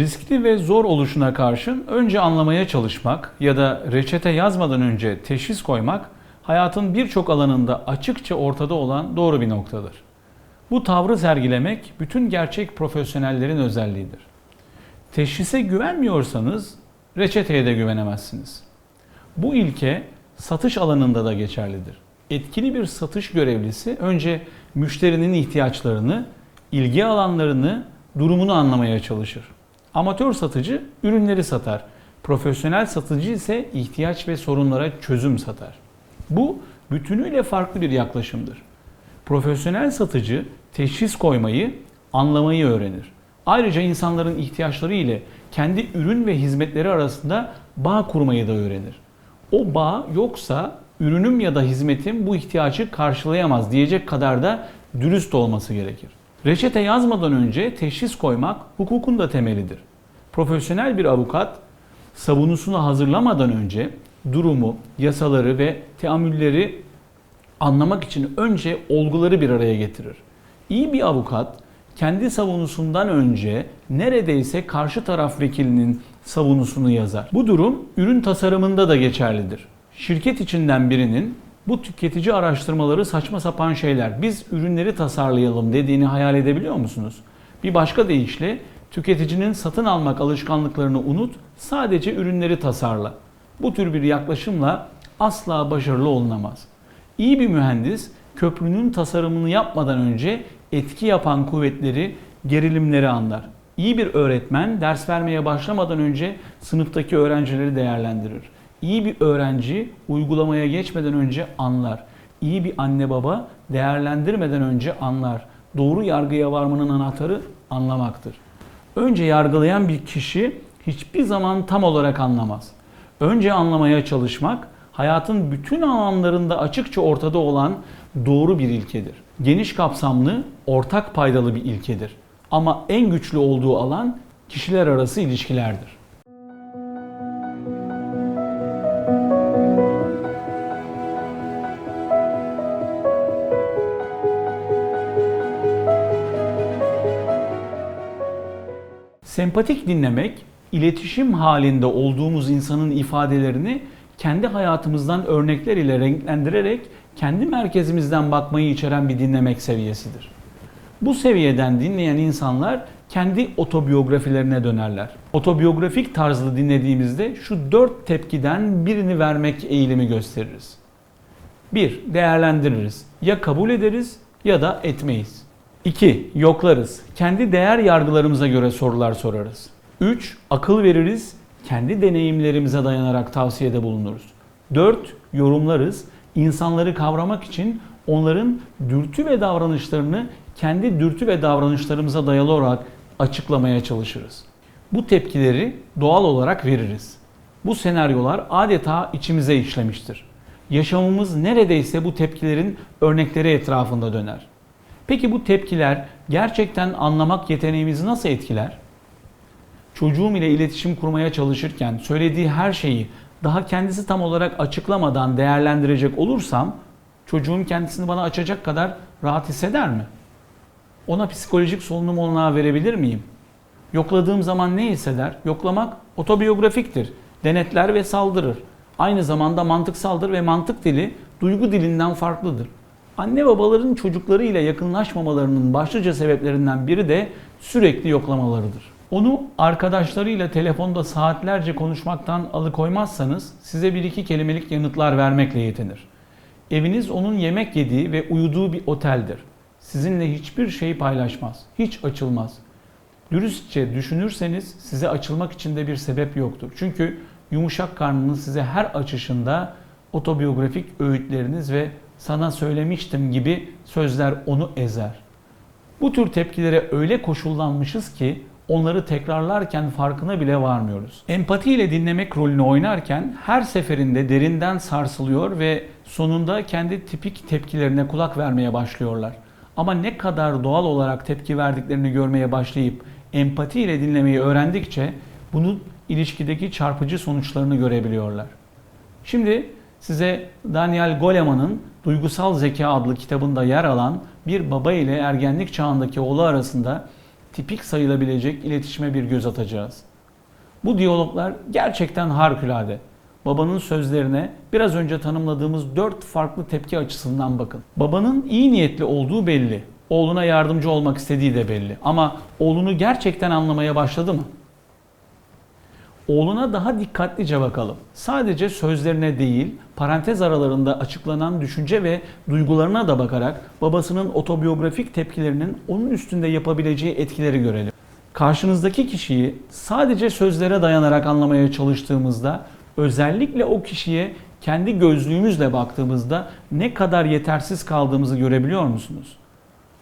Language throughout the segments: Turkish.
Riskli ve zor oluşuna karşın önce anlamaya çalışmak ya da reçete yazmadan önce teşhis koymak hayatın birçok alanında açıkça ortada olan doğru bir noktadır. Bu tavrı sergilemek bütün gerçek profesyonellerin özelliğidir. Teşhise güvenmiyorsanız reçeteye de güvenemezsiniz. Bu ilke satış alanında da geçerlidir. Etkili bir satış görevlisi önce müşterinin ihtiyaçlarını, ilgi alanlarını, durumunu anlamaya çalışır. Amatör satıcı ürünleri satar. Profesyonel satıcı ise ihtiyaç ve sorunlara çözüm satar. Bu bütünüyle farklı bir yaklaşımdır. Profesyonel satıcı teşhis koymayı, anlamayı öğrenir. Ayrıca insanların ihtiyaçları ile kendi ürün ve hizmetleri arasında bağ kurmayı da öğrenir. O bağ yoksa ürünüm ya da hizmetim bu ihtiyacı karşılayamaz diyecek kadar da dürüst olması gerekir. Reçete yazmadan önce teşhis koymak hukukun da temelidir. Profesyonel bir avukat savunusunu hazırlamadan önce durumu, yasaları ve teamülleri anlamak için önce olguları bir araya getirir. İyi bir avukat kendi savunusundan önce neredeyse karşı taraf vekilinin savunusunu yazar. Bu durum ürün tasarımında da geçerlidir. Şirket içinden birinin bu tüketici araştırmaları saçma sapan şeyler. Biz ürünleri tasarlayalım dediğini hayal edebiliyor musunuz? Bir başka deyişle tüketicinin satın almak alışkanlıklarını unut, sadece ürünleri tasarla. Bu tür bir yaklaşımla asla başarılı olunamaz. İyi bir mühendis köprünün tasarımını yapmadan önce etki yapan kuvvetleri, gerilimleri anlar. İyi bir öğretmen ders vermeye başlamadan önce sınıftaki öğrencileri değerlendirir. İyi bir öğrenci uygulamaya geçmeden önce anlar. İyi bir anne baba değerlendirmeden önce anlar. Doğru yargıya varmanın anahtarı anlamaktır. Önce yargılayan bir kişi hiçbir zaman tam olarak anlamaz. Önce anlamaya çalışmak hayatın bütün alanlarında açıkça ortada olan doğru bir ilkedir. Geniş kapsamlı, ortak paydalı bir ilkedir. Ama en güçlü olduğu alan kişiler arası ilişkilerdir. Sempatik dinlemek, iletişim halinde olduğumuz insanın ifadelerini kendi hayatımızdan örnekler ile renklendirerek kendi merkezimizden bakmayı içeren bir dinlemek seviyesidir. Bu seviyeden dinleyen insanlar kendi otobiyografilerine dönerler. Otobiyografik tarzlı dinlediğimizde şu dört tepkiden birini vermek eğilimi gösteririz. 1. Değerlendiririz. Ya kabul ederiz ya da etmeyiz. 2. Yoklarız. Kendi değer yargılarımıza göre sorular sorarız. 3. Akıl veririz. Kendi deneyimlerimize dayanarak tavsiyede bulunuruz. 4. Yorumlarız. İnsanları kavramak için onların dürtü ve davranışlarını kendi dürtü ve davranışlarımıza dayalı olarak açıklamaya çalışırız. Bu tepkileri doğal olarak veririz. Bu senaryolar adeta içimize işlemiştir. Yaşamımız neredeyse bu tepkilerin örnekleri etrafında döner. Peki bu tepkiler gerçekten anlamak yeteneğimizi nasıl etkiler? Çocuğum ile iletişim kurmaya çalışırken söylediği her şeyi daha kendisi tam olarak açıklamadan değerlendirecek olursam çocuğum kendisini bana açacak kadar rahat hisseder mi? Ona psikolojik solunum olanağı verebilir miyim? Yokladığım zaman ne hisseder? Yoklamak otobiyografiktir. Denetler ve saldırır. Aynı zamanda mantıksaldır ve mantık dili duygu dilinden farklıdır. Anne babaların çocukları ile yakınlaşmamalarının başlıca sebeplerinden biri de sürekli yoklamalarıdır. Onu arkadaşlarıyla telefonda saatlerce konuşmaktan alıkoymazsanız size bir iki kelimelik yanıtlar vermekle yetinir. Eviniz onun yemek yediği ve uyuduğu bir oteldir. Sizinle hiçbir şey paylaşmaz, hiç açılmaz. Dürüstçe düşünürseniz size açılmak için de bir sebep yoktur. Çünkü yumuşak karnının size her açışında otobiyografik öğütleriniz ve sana söylemiştim gibi sözler onu ezer. Bu tür tepkilere öyle koşullanmışız ki onları tekrarlarken farkına bile varmıyoruz. Empati ile dinlemek rolünü oynarken her seferinde derinden sarsılıyor ve sonunda kendi tipik tepkilerine kulak vermeye başlıyorlar. Ama ne kadar doğal olarak tepki verdiklerini görmeye başlayıp empati ile dinlemeyi öğrendikçe bunun ilişkideki çarpıcı sonuçlarını görebiliyorlar. Şimdi size Daniel Goleman'ın Duygusal Zeka adlı kitabında yer alan bir baba ile ergenlik çağındaki oğlu arasında tipik sayılabilecek iletişime bir göz atacağız. Bu diyaloglar gerçekten harikulade. Babanın sözlerine biraz önce tanımladığımız dört farklı tepki açısından bakın. Babanın iyi niyetli olduğu belli. Oğluna yardımcı olmak istediği de belli. Ama oğlunu gerçekten anlamaya başladı mı? Oğluna daha dikkatlice bakalım. Sadece sözlerine değil, parantez aralarında açıklanan düşünce ve duygularına da bakarak babasının otobiyografik tepkilerinin onun üstünde yapabileceği etkileri görelim. Karşınızdaki kişiyi sadece sözlere dayanarak anlamaya çalıştığımızda, özellikle o kişiye kendi gözlüğümüzle baktığımızda ne kadar yetersiz kaldığımızı görebiliyor musunuz?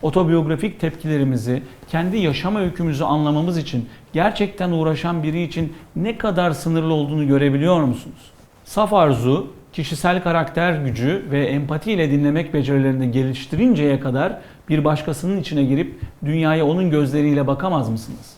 Otobiyografik tepkilerimizi, kendi yaşam öykümüzü anlamamız için gerçekten uğraşan biri için ne kadar sınırlı olduğunu görebiliyor musunuz? Saf arzu, kişisel karakter gücü ve empati ile dinlemek becerilerini geliştirinceye kadar bir başkasının içine girip dünyaya onun gözleriyle bakamaz mısınız?